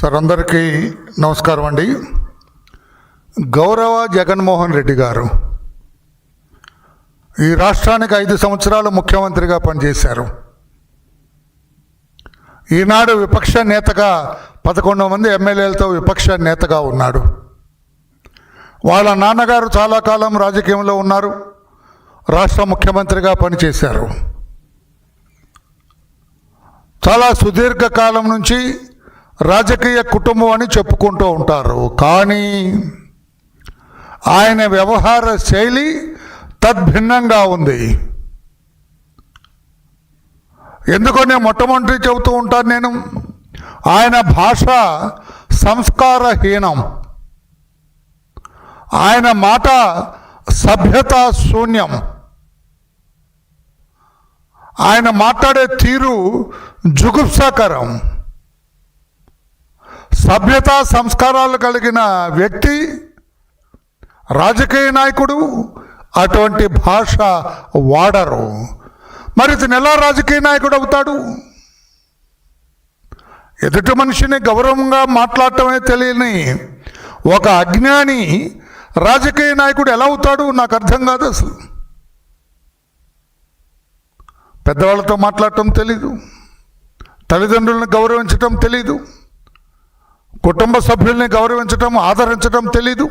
Sir అందరికీ నమస్కారం అండి. గౌరవ జగన్మోహన్ రెడ్డి గారు ఈ రాష్ట్రానికి ఐదు సంవత్సరాలు ముఖ్యమంత్రిగా పనిచేశారు. ఈనాడు విపక్ష నేతగా పదకొండు మంది ఎమ్మెల్యేలతో విపక్ష నేతగా ఉన్నాడు. వాళ్ళ నాన్నగారు చాలా కాలం రాజకీయంలో ఉన్నారు. రాష్ట్ర ముఖ్యమంత్రిగా పనిచేశారు. చాలా సుదీర్ఘకాలం నుంచి రాజకీయ కుటుంబం అని చెప్పుకుంటూ ఉంటారు. కానీ ఆయన వ్యవహార శైలి తద్భిన్నంగా ఉంది. ఎందుకో నేను మొట్టమొదటి చెబుతూ ఉంటాను నేను ఆయన భాష సంస్కారహీనం. ఆయన మాట సభ్యత శూన్యం ఆయన మాట్లాడే తీరు జుగుప్సాకరం. సభ్యత సంస్కారాలు కలిగిన వ్యక్తి రాజకీయ నాయకుడు అటువంటి భాష వాడరు. మరి ఇతను ఎలా రాజకీయ నాయకుడు అవుతాడు? ఎదుటి మనిషిని గౌరవంగా మాట్లాడటమే తెలియని ఒక అజ్ఞాని రాజకీయ నాయకుడు ఎలా అవుతాడు? నాకు అర్థం కాదు అసలు. పెద్దవాళ్ళతో మాట్లాడటం తెలీదు. తల్లిదండ్రులను గౌరవించటం తెలీదు. కుటుంబ సభ్యుల్ని గౌరవించటం ఆదరించటం తెలీదు.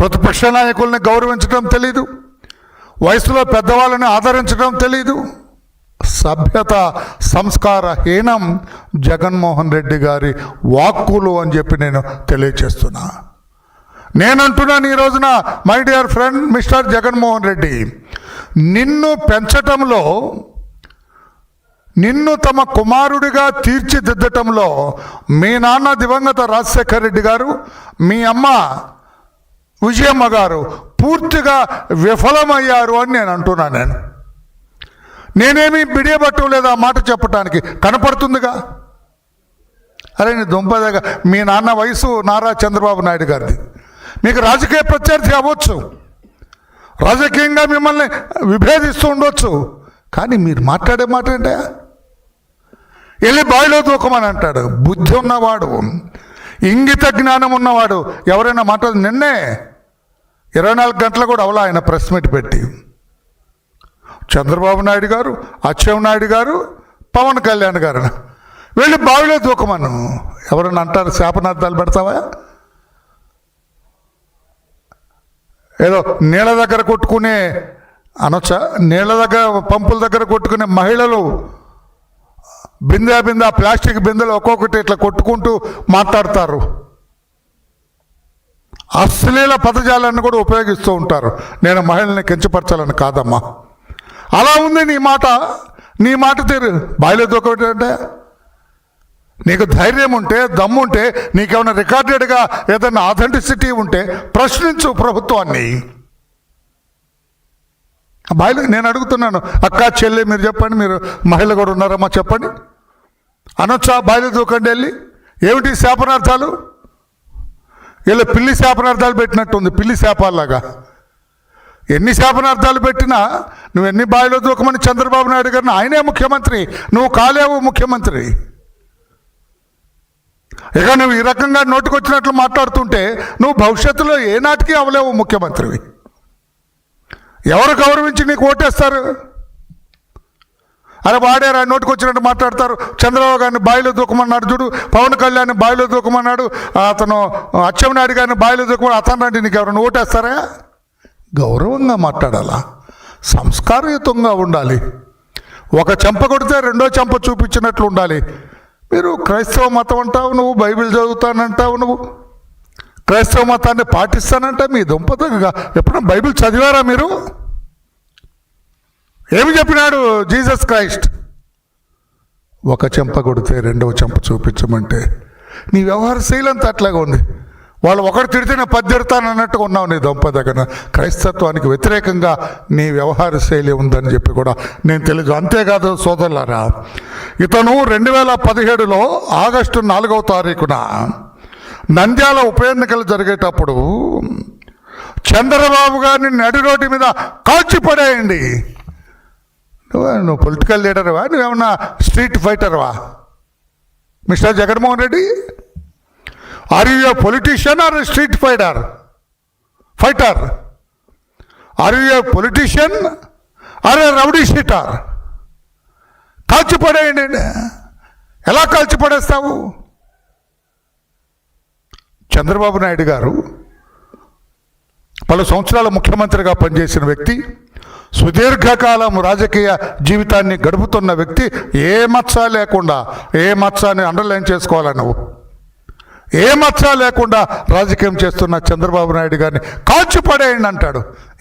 ప్రతిపక్ష నాయకుల్ని గౌరవించటం తెలీదు. వయసులో పెద్దవాళ్ళని ఆదరించడం తెలీదు. సభ్యత సంస్కారహీనం జగన్మోహన్ రెడ్డి గారి వాక్కులు అని చెప్పి నేను తెలియచేస్తున్నా. నేనంటున్నాను ఈ రోజున my dear friend mister Jaganmohan Reddy నిన్ను పెంచటంలో నిన్ను తమ కుమారుడిగా తీర్చిదిద్దటంలో మీ నాన్న దివంగత రాజశేఖర రెడ్డి గారు మీ అమ్మ విజయమ్మ గారు పూర్తిగా విఫలమయ్యారు అని నేను అంటున్నాను నేను. నేనేమి బిడియబట్టం లేదా మాట చెప్పటానికి. కనపడుతుందిగా? అరే నీ దుంపదగా. మీ నాన్న వయసు నారా చంద్రబాబు నాయుడు గారిది. మీకు రాజకీయ ప్రత్యర్థి అవ్వచ్చు. రాజకీయంగా మిమ్మల్ని విభేదిస్తూ ఉండొచ్చు. కానీ మీరు మాట్లాడే మాట ఏంటయా వెళ్ళి బావిలో దూకమని అంటాడు. బుద్ధి ఉన్నవాడు. ఇంగిత జ్ఞానం ఉన్నవాడు. ఎవరైనా మాట నిన్నే ఇరవై నాలుగు గంటలు కూడా అవలా ఆయన ప్రెస్ మీట్ పెట్టి. చంద్రబాబు నాయుడు గారు నాయుడు గారు పవన్ కళ్యాణ్ గారు వెళ్ళి బావిలో దూకమను ఎవరైనా అంటారు శాపనార్థాలు పెడతావా? ఏదో నీళ్ళ దగ్గర కొట్టుకునే అనొచ్చా? నీళ్ళ దగ్గర పంపుల దగ్గర కొట్టుకునే మహిళలు బిందె బిందె ప్లాస్టిక్ బిందెలు ఒక్కొక్కటి ఇట్లా కొట్టుకుంటూ మాట్లాడతారు. అశ్లీల పదజాలాన్ని కూడా ఉపయోగిస్తూ ఉంటారు. నేను మహిళల్ని కించపరచాలని కాదమ్మా. అలా ఉంది నీ మాట. నీ మాట తీరు. బాయిలో దూకబెట్టే నీకు ధైర్యం ఉంటే దమ్ముంటే నీకేమైనా రికార్డెడ్గా ఏదైనా అథెంటిసిటీ ఉంటే ప్రశ్నించు ప్రభుత్వాన్ని. బాయిలో నేను అడుగుతున్నాను అక్క చెల్లి మీరు చెప్పండి మీరు మహిళ కూడా ఉన్నారమ్మా చెప్పండి. అనొచ్చా బాయిలో దూకండి వెళ్ళి? ఏమిటి శాపనార్థాలు? ఇలా పిల్లి శాపనార్థాలు పెట్టినట్టుంది పిల్లి శాపాల్లాగా. ఎన్ని శాపనార్థాలు పెట్టినా నువ్వు ఎన్ని బావిలో దూకమని చంద్రబాబు నాయుడు గారిని ఆయనే ముఖ్యమంత్రి నువ్వు కాలేవు ముఖ్యమంత్రి. ఇక నువ్వు ఈ రకంగా నోటుకొచ్చినట్లు మాట్లాడుతుంటే నువ్వు భవిష్యత్తులో ఏ నాటికి అవలేవు ముఖ్యమంత్రివి. ఎవరు గౌరవించి నీకు ఓటేస్తారు? అరే వాడారా నోటికొచ్చినట్టు మాట్లాడతారు. చంద్రబాబు గారిని బాయిలో దూకమన్నాడు చూడు. పవన్ కళ్యాణ్ బాయిలో దూకమన్నాడు. అతను అచ్చెన్నాయుడు గారిని బాయిలో దూకమని అతను అంటే నీకు ఎవరైనా ఓటేస్తారా? గౌరవంగా మాట్లాడాలా? సంస్కారయుతంగా ఉండాలి. ఒక చెంప కొడితే రెండో చెంప చూపించినట్లు ఉండాలి. మీరు క్రైస్తవ మతం అంటావు నువ్వు బైబిల్ చదువుతానంటావు నువ్వు. క్రైస్తవ మతాన్ని పాటిస్తానంటే మీ దుంపతగా ఎప్పుడైనా బైబిల్ చదివారా మీరు? ఏమి చెప్పినాడు జీసస్ క్రైస్ట్? ఒక చెంప కొడితే రెండవ చెంప చూపించమంటే నీ వ్యవహార శైలి అంతా అట్లాగా ఉంది. వాళ్ళు ఒకటి తిడితే నేను పద్దెడతానన్నట్టుగా ఉన్నావు నీ దొంప దగ్గర. క్రైస్తత్వానికి వ్యతిరేకంగా నీ వ్యవహార శైలి ఉందని చెప్పి కూడా నేను తెలుసు అంతేకాదు సోదరులారా. ఇతను రెండు వేల పదిహేడులో ఆగస్టు నాలుగవ తారీఖున నంద్యాల ఉప ఎన్నికలు జరిగేటప్పుడు చంద్రబాబు గారిని నడి రోడ్డు మీద కాల్చిపడేయండి. నువ్వు నువ్వు పొలిటికల్ లీడర్వా నువ్వేమన్నా street ఫైటర్వా mister Jaganmohan Reddy are you a politician or street fighter fighter are you a politician or a rowdy sheeter కాల్చిపడేయండి. ఎలా కాల్చిపడేస్తావు? చంద్రబాబు నాయుడు గారు పలు సంవత్సరాల ముఖ్యమంత్రిగా పనిచేసిన వ్యక్తి సుదీర్ఘకాలం రాజకీయ జీవితాన్ని గడుపుతున్న వ్యక్తి ఏ మచ్చ లేకుండా ఏ మచ్చని అండర్లైన్ చేసుకోవాలి నువ్వు? ఏ మచ్చ లేకుండా రాజకీయం చేస్తున్న చంద్రబాబు నాయుడు గారిని కాల్చి పడేయండి అంటాడు.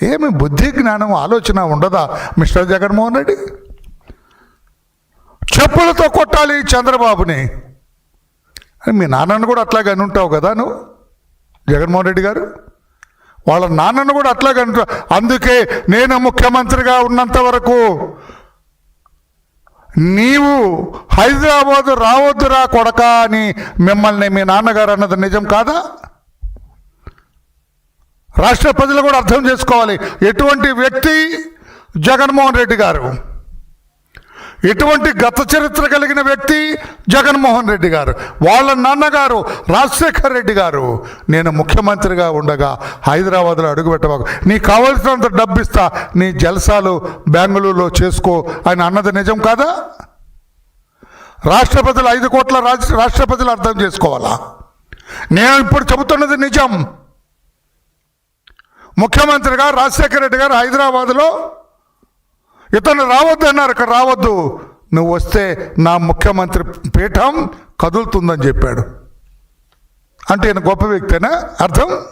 ఏమి బుద్ధి జ్ఞానం ఆలోచన ఉండదా మిస్టర్ జగన్మోహన్ రెడ్డి? చెప్పులతో కొట్టాలి చంద్రబాబుని. మీ నాన్నను కూడా అట్లాగే అని ఉంటావు కదా నువ్వు జగన్మోహన్ రెడ్డి గారు? వాళ్ళ నాన్నను కూడా అట్లాగే అంటా అందుకే నేను ముఖ్యమంత్రిగా ఉన్నంత వరకు నీవు హైదరాబాదు రావద్దురా కొడక అని మిమ్మల్ని మీ నాన్నగారు అన్నది నిజం కాదా? రాష్ట్ర ప్రజలు కూడా అర్థం చేసుకోవాలి. ఎటువంటి వ్యక్తి జగన్మోహన్ రెడ్డి గారు? ఎటువంటి గత చరిత్ర కలిగిన వ్యక్తి జగన్మోహన్ రెడ్డి గారు వాళ్ళ నాన్నగారు రాజశేఖర్ రెడ్డి గారు. నేను ముఖ్యమంత్రిగా ఉండగా హైదరాబాద్లో అడుగుపెట్టబాకు నీకు కావలసినంత డబ్బు ఇస్తా నీ జలసాలు బెంగళూరులో చేసుకో అని అన్నది నిజం కాదా? రాష్ట్ర ఐదు కోట్ల రాజ రాష్ట్రపతిలు అర్థం చేసుకోవాలా? నేను ఇప్పుడు చెబుతున్నది నిజం. ముఖ్యమంత్రిగా రాజశేఖర రెడ్డి గారు హైదరాబాద్లో ఇతను రావద్దు అన్నారు ఇక్కడ రావద్దు. నువ్వు వస్తే నా ముఖ్యమంత్రి పీఠం కదులుతుందని చెప్పాడు. అంటే ఈయన గొప్ప వ్యక్తేనా? అర్థం?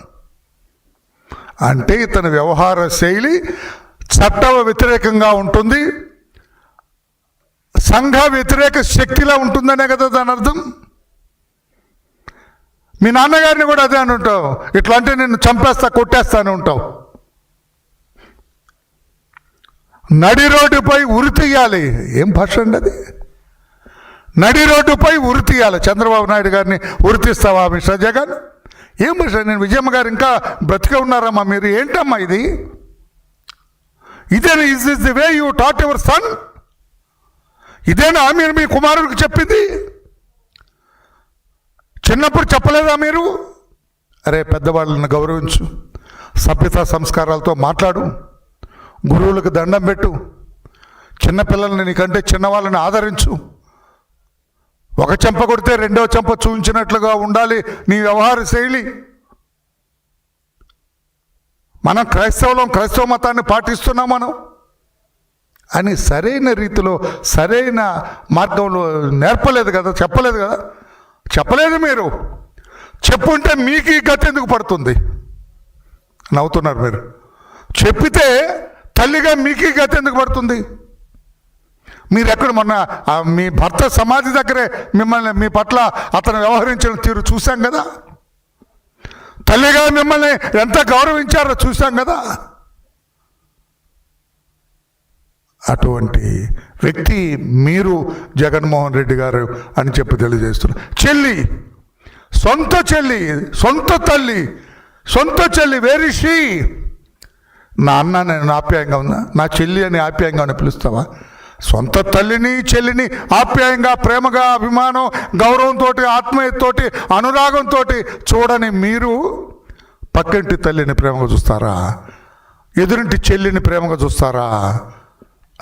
అంటే ఇతని వ్యవహార శైలి చట్ట వ్యతిరేకంగా ఉంటుంది. సంఘ వ్యతిరేక శక్తిలా ఉంటుందనే కదా దాని అర్థం? మీ నాన్నగారిని కూడా అదే అని ఉంటావు. ఇట్లా అంటే నేను చంపేస్తా కొట్టేస్తా అని ఉంటావు. నడి రోడ్డుపై ఉరి తీయాలి. ఏం భాష అండి అది? నడి రోడ్డుపై ఉరి తీయాలి. చంద్రబాబు నాయుడు గారిని ఉరితీస్తావా మిస్టర్ జగన్? ఏం భాష? నేను విజయమ్మ గారు ఇంకా బ్రతికే ఉన్నారమ్మా మీరు. ఏంటమ్మా ఇది? ఇదే is is the way you taught your son ఇదేనా మీరు మీ కుమారుడికి చెప్పింది? చిన్నప్పుడు చెప్పలేదా మీరు? అరే పెద్దవాళ్ళని గౌరవించు. సభ్యత సంస్కారాలతో మాట్లాడు. గురువులకు దండం పెట్టు. చిన్నపిల్లల్ని నీకంటే చిన్నవాళ్ళని ఆదరించు. ఒక చెంప కొడితే రెండో చెంప చూపించినట్లుగా ఉండాలి నీ వ్యవహార శైలి. మనం క్రైస్తవులం క్రైస్తవ మతాన్ని పాటిస్తున్నాం మనం. అని సరైన రీతిలో సరైన మార్గంలో నేర్పలేదు కదా చెప్పలేదు కదా? చెప్పలేదు మీరు. చెప్పుంటే మీకు ఈ గతి ఎందుకు పడుతుంది? నవ్వుతున్నారు మీరు. చెప్పితే తల్లిగా మీకే గత ఎందుకు పడుతుంది? మీరు ఎక్కడ మొన్న మీ భర్త సమాధి దగ్గరే మిమ్మల్ని మీ పట్ల అతను వ్యవహరించిన తీరు చూశాం కదా? తల్లిగా మిమ్మల్ని ఎంత గౌరవించారో చూశాం కదా? అటువంటి వ్యక్తి మీరు జగన్మోహన్ రెడ్డి గారు అని చెప్పి తెలియజేస్తున్నారు చెల్లి సొంత చెల్లి సొంత తల్లి సొంత చెల్లి వేరి శ్రీ నా అన్న నేను ఆప్యాయంగా ఉన్నా నా చెల్లి అని ఆప్యాయంగా అని పిలుస్తావా? సొంత తల్లిని చెల్లిని ఆప్యాయంగా ప్రేమగా అభిమానం గౌరవంతో ఆత్మీయతోటి అనురాగంతో చూడని మీరు పక్కింటి తల్లిని ప్రేమగా చూస్తారా? ఎదురింటి చెల్లిని ప్రేమగా చూస్తారా?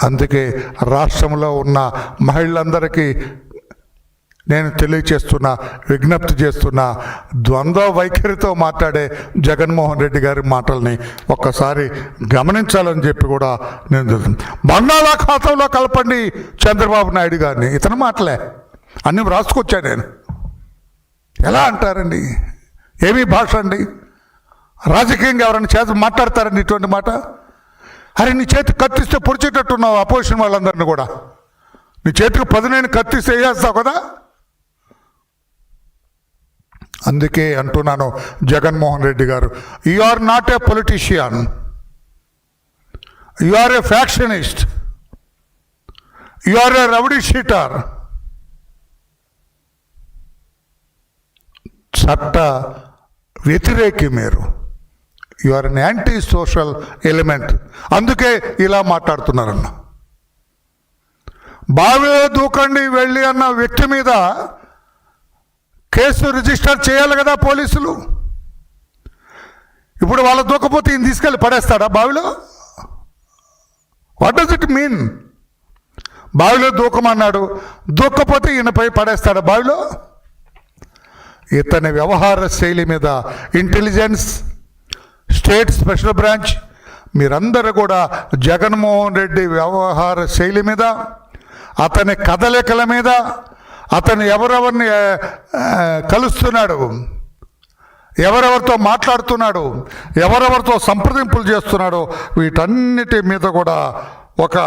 అందుకే రాష్ట్రంలో ఉన్న మహిళలందరికీ నేను తెలియచేస్తున్నా విజ్ఞప్తి చేస్తున్నా ద్వంద్వ వైఖరితో మాట్లాడే జగన్మోహన్ రెడ్డి గారి మాటల్ని ఒక్కసారి గమనించాలని చెప్పి కూడా నేను మన్నాల బంగాళాఖాతంలో కలపండి చంద్రబాబు నాయుడు గారిని. ఇతని మాటలే. అన్నీ వ్రాసుకొచ్చా నేను? ఎలా అంటారండి? ఏమీ భాష అండి? రాజకీయంగా ఎవరైనా చేత మాట్లాడతారండి ఇటువంటి మాట? అరే నీ చేతి కత్తిస్తే పొడిచేటట్టున్నావు అపోజిషన్ వాళ్ళందరినీ కూడా. నీ చేతికి పదునైన కత్తిస్తే వేస్తావు కదా? అందుకే అంటున్నాను జగన్మోహన్ రెడ్డి గారు you are not a politician you are a factionist you are a rowdy sheeter చట్ట వ్యతిరేకి మీరు. You are an anti social element అందుకే ఇలా మాట్లాడుతున్నారన్న. బావిలో దూకండి వెళ్ళి అన్న వ్యక్తి మీద కేసు రిజిస్టర్ చేయాలి కదా పోలీసులు. ఇప్పుడు వాళ్ళ దూకపోతే ఈయన తీసుకెళ్ళి పడేస్తాడా బావిలో? వాట్ డస్ ఇట్ మీన్ బావిలో దూకమన్నాడు. దూక్కపోతే ఈయనపై పడేస్తాడా బావిలో? ఇతని వ్యవహార శైలి మీద ఇంటెలిజెన్స్ స్టేట్ స్పెషల్ బ్రాంచ్ మీరందరూ కూడా జగన్మోహన్ రెడ్డి వ్యవహార శైలి మీద అతని కదలికల మీద అతను ఎవరెవరిని కలుస్తున్నాడు ఎవరెవరితో మాట్లాడుతున్నాడు ఎవరెవరితో సంప్రదింపులు చేస్తున్నాడో వీటన్నిటి మీద కూడా ఒక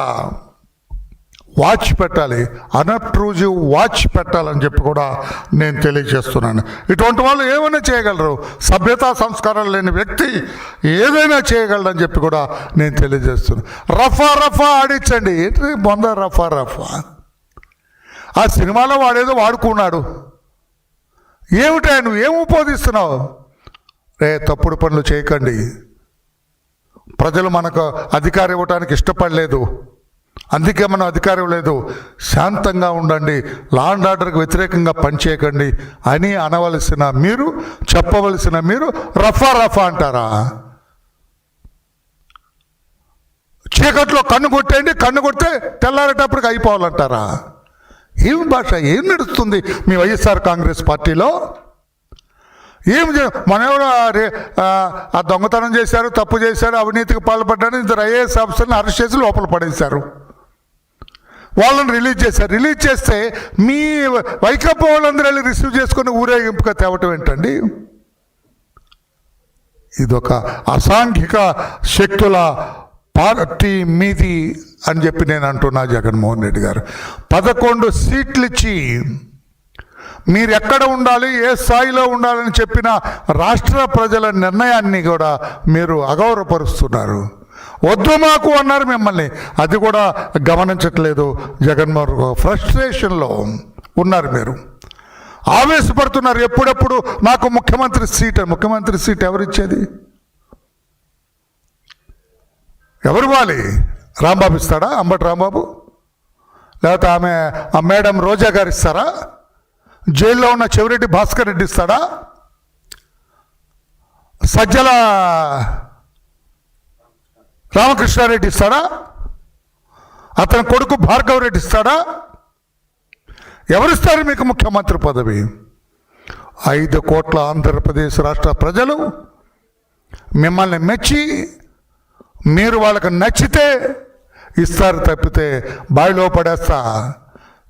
వాచ్ పెట్టాలి అనప్రూజివ్ వాచ్ పెట్టాలని చెప్పి కూడా నేను తెలియజేస్తున్నాను. ఇటువంటి వాళ్ళు ఏమైనా చేయగలరు? సభ్యతా సంస్కారాలు లేని వ్యక్తి ఏదైనా చేయగలరని చెప్పి కూడా నేను తెలియజేస్తున్నాను. రఫా రఫా ఆడించండి. ఏంటి బొంద రఫా రఫా? ఆ సినిమాలో వాడేదో వాడుకున్నాడు. ఏమిటా నువ్వు ఏం ఉపోదిస్తున్నావు రే తప్పుడు పనులు చేయకండి. ప్రజలు మనకు అధికారం ఇవ్వడానికి ఇష్టపడలేదు. అందుకే మనం అధికారం లేదు. శాంతంగా ఉండండి. లా అండ్ ఆర్డర్కి వ్యతిరేకంగా పనిచేయకండి అని అనవలసిన మీరు చెప్పవలసిన మీరు రఫా రఫా అంటారా? చీకట్లో కన్ను కొట్టేయండి. కన్ను కొడితే తెల్లారేటప్పటికి అయిపోవాలంటారా? ఏం భాష? ఏం నడుస్తుంది మీ వైఎస్ఆర్ కాంగ్రెస్ పార్టీలో? ఏం చే- మన ఎవరు ఆ దొంగతనం చేశారు తప్పు చేశారు అవినీతికి పాల్పడ్డారు ఇద్దరు ఐఏఎస్ ఆఫీసర్ని అరెస్ట్ చేసి లోపల పడేశారు. వాళ్ళని రిలీజ్ చేశారు. రిలీజ్ చేస్తే మీ వైకప్ వాళ్ళందరూ వెళ్ళి రిసీవ్ చేసుకుని ఊరేగింపుగా తేవటం ఏంటండి? ఇదొక అసాంఘిక శక్తుల పార్టీ మీది అని చెప్పి నేను అంటున్నా జగన్మోహన్ రెడ్డి గారు. పదకొండు సీట్లు ఇచ్చి మీరు ఎక్కడ ఉండాలి ఏ స్థాయిలో ఉండాలని చెప్పిన రాష్ట్ర ప్రజల నిర్ణయాన్ని కూడా మీరు అగౌరవపరుస్తున్నారు. వద్దు మాకు అన్నారు మిమ్మల్ని. అది కూడా గమనించట్లేదు జగన్మోహన్ ఫ్రస్ట్రేషన్లో ఉన్నారు మీరు. ఆవేశపడుతున్నారు ఎప్పుడెప్పుడు నాకు ముఖ్యమంత్రి సీట్ ముఖ్యమంత్రి సీట్ ఎవరిచ్చేది? ఎవరు ఇవ్వాలి? రాంబాబు ఇస్తాడా? అంబటి రాంబాబు? లేకపోతే ఆమె ఆ మేడం రోజా గారు ఇస్తారా? జైల్లో ఉన్న చెవిరెడ్డి భాస్కర్ రెడ్డి ఇస్తాడా? సజ్జల రామకృష్ణారెడ్డి ఇస్తాడా? అతని కొడుకు భార్గవ్ రెడ్డి ఇస్తాడా? ఎవరిస్తారు మీకు ముఖ్యమంత్రి పదవి? ఐదు కోట్ల ఆంధ్రప్రదేశ్ రాష్ట్ర ప్రజలు మిమ్మల్ని మెచ్చి మీరు వాళ్ళకు నచ్చితే ఇస్తారు తప్పితే బావిలో పడేస్తా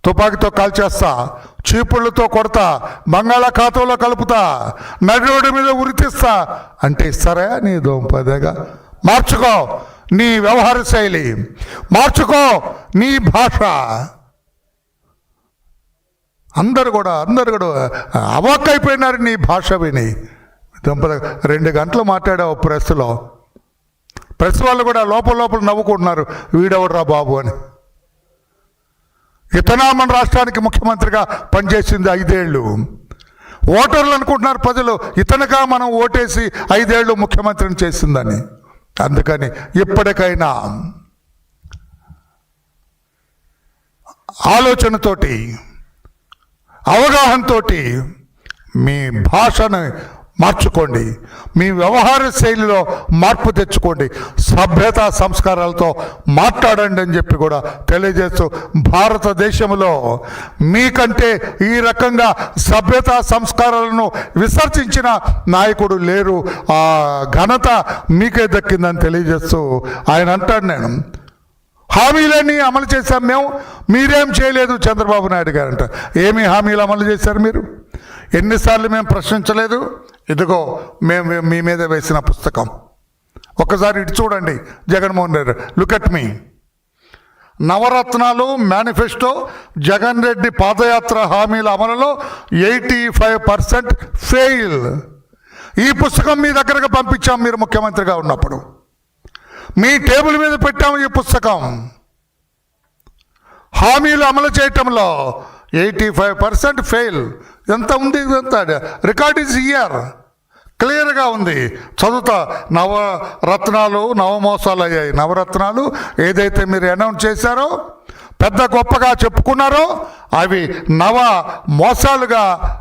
తుపాకీతో కాల్చేస్తా చీపుళ్ళతో కొడతా బంగాళాఖాతంలో కలుపుతా నడిరోడ్డు మీద ఉరితిస్తా అంటే ఇస్తారా నీ దోంపదేగా మార్చుకో నీ వ్యవహార శైలి. మార్చుకో నీ భాష. అందరు కూడా అందరు కూడా అవాక్కైపోయినారు నీ భాష విని. దంపద రెండు గంటలు మాట్లాడావు ప్రెస్లో. ప్రెస్ వాళ్ళు కూడా లోపల లోపల నవ్వుకుంటున్నారు. వీడెవడరా బాబు అని. ఇతనా మన రాష్ట్రానికి ముఖ్యమంత్రిగా పనిచేసింది ఐదేళ్ళు. ఓటర్లు అనుకుంటున్నారు ప్రజలు ఇతనుగా మనం ఓటేసి ఐదేళ్ళు ముఖ్యమంత్రిని చేసిందని. అందుకని ఇప్పటికైనా ఆలోచనతోటి అవగాహనతోటి మీ భాషను మార్చుకోండి. మీ వ్యవహార శైలిలో మార్పు తెచ్చుకోండి. సభ్యత సంస్కారాలతో మాట్లాడండి అని చెప్పి కూడా తెలియజేస్తూ భారతదేశంలో మీకంటే ఈ రకంగా సభ్యత సంస్కారాలను విసర్జించిన నాయకుడు లేరు. ఆ ఘనత మీకే దక్కిందని తెలియజేస్తూ ఆయన అంటాడు నేను. హామీలన్నీ అమలు చేశాం మేము. మీరేం చేయలేదు చంద్రబాబు నాయుడు గారంట ఏమి హామీలు అమలు చేశారు మీరు? ఎన్నిసార్లు మేము ప్రశ్నించలేదు? ఇదిగో మేము మీ మీద వేసిన పుస్తకం. ఒకసారి ఇటు చూడండి జగన్మోహన్ రెడ్డి లుక్ అట్ మీ నవరత్నాలు మేనిఫెస్టో జగన్ రెడ్డి పాదయాత్ర హామీల అమలులో ఎయిటీ ఫైవ్ పర్సెంట్ ఫెయిల్ ఈ పుస్తకం మీ దగ్గరకు పంపించాం మీరు ముఖ్యమంత్రిగా ఉన్నప్పుడు. మీ టేబుల్ మీద పెట్టాము ఈ పుస్తకం. హామీలు అమలు చేయటంలో ఎయిటీ ఫైవ్ పర్సెంట్ ఫెయిల్. ఎంత ఉంది ఎంత? Record is year. క్లియర్గా ఉంది. చదువుతా. నవరత్నాలు నవమోసాలు అయ్యాయి. నవరత్నాలు ఏదైతే మీరు అనౌన్స్ చేశారో పెద్ద గొప్పగా చెప్పుకున్నారో అవి నవ మోసాలుగా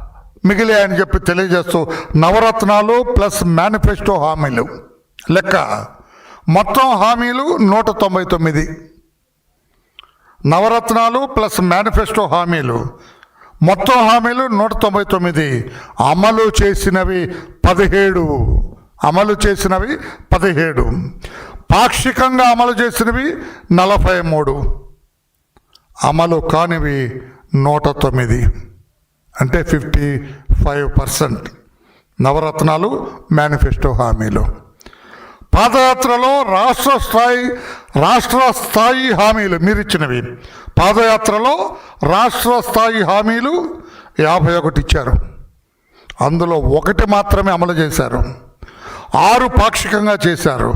మిగిలాయని చెప్పి తెలియజేస్తూ నవరత్నాలు ప్లస్ మేనిఫెస్టో హామీలు. లెక్క. మొత్తం హామీలు నూట తొంభై తొమ్మిది. నవరత్నాలు ప్లస్ మేనిఫెస్టో హామీలు. మొత్తం హామీలు నూట తొంభై తొమ్మిది. అమలు చేసినవి పదిహేడు. అమలు చేసినవి పదిహేడు. పాక్షికంగా అమలు చేసినవి నలభై మూడు. అమలు కానివి నూట తొమ్మిది అంటే fifty five percent. Navaratnalu manifesto హామీలు. పాదయాత్రలో రాష్ట్ర స్థాయి రాష్ట్ర స్థాయి హామీలు మీరు ఇచ్చినవి పాదయాత్రలో రాష్ట్ర స్థాయి హామీలు యాభై ఒకటి ఇచ్చారు. అందులో ఒకటి మాత్రమే అమలు చేశారు. ఆరు పాక్షికంగా చేశారు.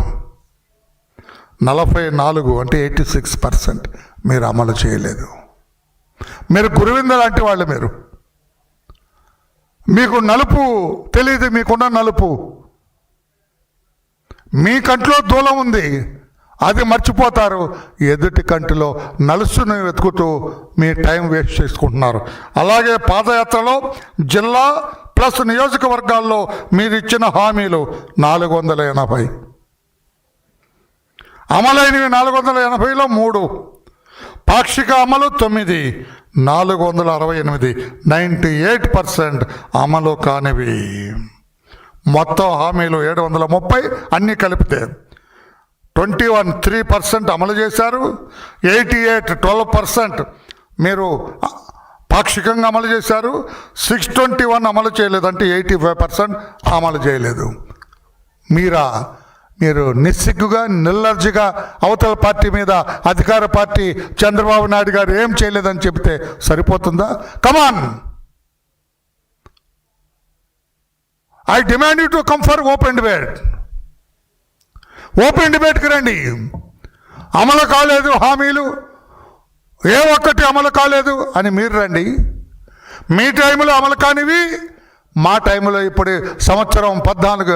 నలభై నాలుగు అంటే ఎయిటీ సిక్స్ పర్సెంట్ మీరు అమలు చేయలేదు. మీరు గురువింద లాంటి వాళ్ళు మీరు. మీకు నలుపు తెలియదు మీకున్న నలుపు. మీ కంట్లో దూలం ఉంది. అది మర్చిపోతారు. ఎదుటి కంటిలో నలుసును వెతుకుతూ మీ టైం వేస్ట్ చేసుకుంటున్నారు. అలాగే పాదయాత్రలో జిల్లా ప్లస్ నియోజకవర్గాల్లో మీరు ఇచ్చిన హామీలు నాలుగు వందల ఎనభై. అమలైనవి నాలుగు వందల ఎనభైలో మూడు. పాక్షిక అమలు తొమ్మిది. నాలుగు వందల అరవై ఎనిమిది. నైంటీ ఎయిట్ పర్సెంట్ అమలు కానివి. మొత్తం హామీలు ఏడు వందల ముప్పై అన్నీ కలిపితే ట్వంటీ వన్ త్రీ పర్సెంట్ అమలు చేశారు ఎయిటీ ఎయిట్ ట్వెల్వ్ పర్సెంట్ మీరు పాక్షికంగా అమలు చేశారు సిక్స్ ట్వంటీ వన్ అమలు చేయలేదు అంటే ఎయిటీ ఫైవ్ పర్సెంట్ అమలు చేయలేదు. మీరా మీరు నిస్సిగ్గుగా నిల్లర్జిగా అవతల పార్టీ మీద అధికార పార్టీ చంద్రబాబు నాయుడు గారు ఏం చేయలేదని చెబితే సరిపోతుందా? Come on I demand you to come for open debate open డిబేట్కి రండి అమలు కాలేదు హామీలు. ఏ ఒక్కటి అమలు కాలేదు అని మీరు రండి. మీ టైంలో అమలు కానివి మా టైంలో ఇప్పుడు సంవత్సరం పద్నాలుగు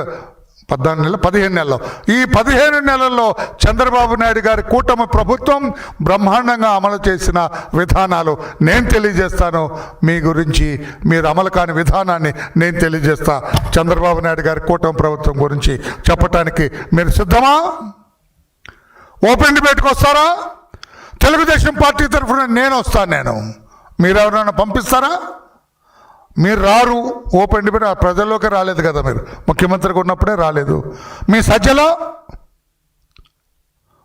పద్నాలుగు నెలలు పదిహేను నెలలు. ఈ పదిహేను నెలల్లో చంద్రబాబు నాయుడు గారి కూటమి ప్రభుత్వం బ్రహ్మాండంగా అమలు చేసిన విధానాలు నేను తెలియజేస్తాను. మీ గురించి మీరు అమలు కాని విధానాన్ని నేను తెలియజేస్తా. చంద్రబాబు నాయుడు గారి కూటమి ప్రభుత్వం గురించి చెప్పటానికి మీరు సిద్ధమా? ఓపెన్ డిబేట్కి వస్తారా? తెలుగుదేశం పార్టీ తరఫున నేను వస్తాను నేను. మీరు ఎవరైనా పంపిస్తారా? మీరు రారు ఓపెన్ డిబేట్ ఆ ప్రజల్లోకి రాలేదు కదా మీరు. ముఖ్యమంత్రిగా ఉన్నప్పుడే రాలేదు. మీ సజ్జలో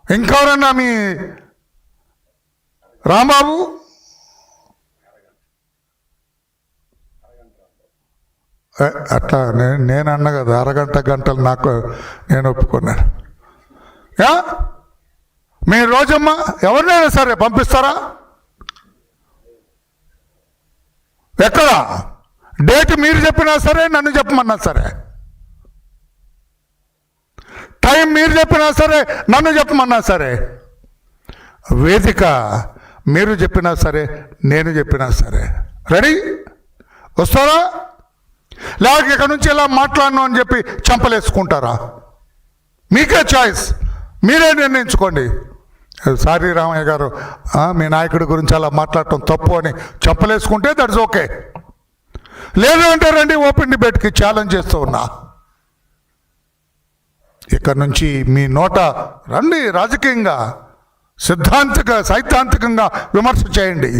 ఇంకెవరన్నా మీ రాంబాబు? అట్లా నేను నేను అన్న కదా అరగంట గంటలు నాకు నేను ఒప్పుకున్నాను యా? మీ రోజమ్మ ఎవరినైనా సరే పంపిస్తారా? ఎక్కడ? డేట్ మీరు చెప్పినా సరే నన్ను చెప్పమన్నా సరే. టైం మీరు చెప్పినా సరే నన్ను చెప్పమన్నా సరే. వేదిక మీరు చెప్పినా సరే నేను చెప్పినా సరే. రెడీ? వస్తారా? లేక ఇక్కడ నుంచి ఇలా మాట్లాడను అని చెప్పి చంపలేసుకుంటారా? మీకే చాయిస్. మీరే నిర్ణయించుకోండి. సారీ రామయ్య గారు మీ నాయకుడి గురించి అలా మాట్లాడటం తప్పు అని చెప్పలేసుకుంటే దట్స్ ఓకే. లేదు అంటే రండి ఓపెన్ డిబేట్కి ఛాలెంజ్ చేస్తూ ఉన్నా. ఇక్కడ నుంచి మీ నోట రండి రాజకీయంగా సిద్ధాంతిక సైద్ధాంతికంగా విమర్శ చేయండి.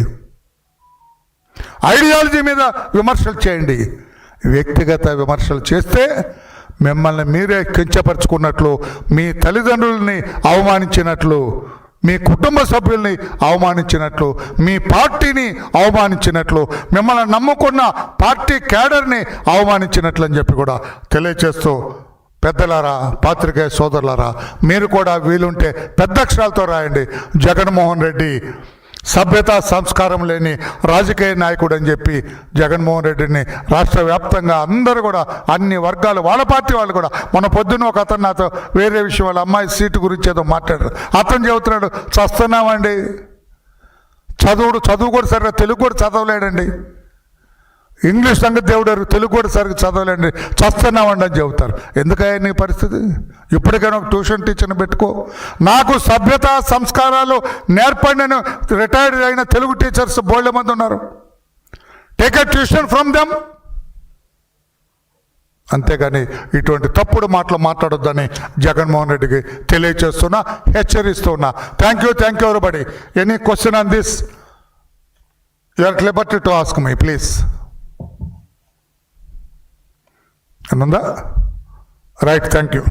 ఐడియాలజీ మీద విమర్శలు చేయండి. వ్యక్తిగత విమర్శలు చేస్తే మిమ్మల్ని మీరే కించపరుచుకున్నట్లు మీ తల్లిదండ్రుల్ని అవమానించినట్లు మీ కుటుంబ సభ్యుల్ని అవమానించినట్లు మీ పార్టీని అవమానించినట్లు మిమ్మల్ని నమ్ముకున్న పార్టీ క్యాడర్ని అవమానించినట్లు అని చెప్పి కూడా తెలియచేస్తూ పెద్దలారా పాత్రికేయ సోదరులారా మీరు కూడా వీలుంటే పెద్ద అక్షరాలతో రాయండి. జగన్మోహన్ రెడ్డి సభ్యత సంస్కారం లేని రాజకీయ నాయకుడు అని చెప్పి జగన్మోహన్ రెడ్డిని రాష్ట్ర వ్యాప్తంగా అందరూ కూడా అన్ని వర్గాలు వాళ్ళ పార్టీ వాళ్ళు కూడా మన పొద్దున్న ఒక అతను నాతో వేరే విషయం వాళ్ళ అమ్మాయి సీటు గురించి ఏదో మాట్లాడారు. అతను చెబుతున్నాడు చస్తున్నామండి. చదువుడు చదువు కూడా సరిగ్గా తెలుగు కూడా చదవలేడండి. ఇంగ్లీష్ సంగతి దేవుడారు తెలుగు కూడా సరిగ్గా చదవలేండి. చస్తున్నామండి అని చెబుతారు. ఎందుకయ్యా నీ పరిస్థితి? ఇప్పటికైనా ఒక ట్యూషన్ టీచర్ని పెట్టుకో. నాకు సభ్యత సంస్కారాలు నేర్పడిన రిటైర్డ్ అయిన తెలుగు టీచర్స్ బోల్డ్ మంది ఉన్నారు. Take a tuition from them అంతేగాని ఇటువంటి తప్పుడు మాటలు మాట్లాడొద్దని జగన్మోహన్ రెడ్డికి తెలియచేస్తున్నా హెచ్చరిస్తున్నా. Thank you thank you everybody any question on this you are liberty to ask my please ఉందా రైట్ థ్యాంక్ యూ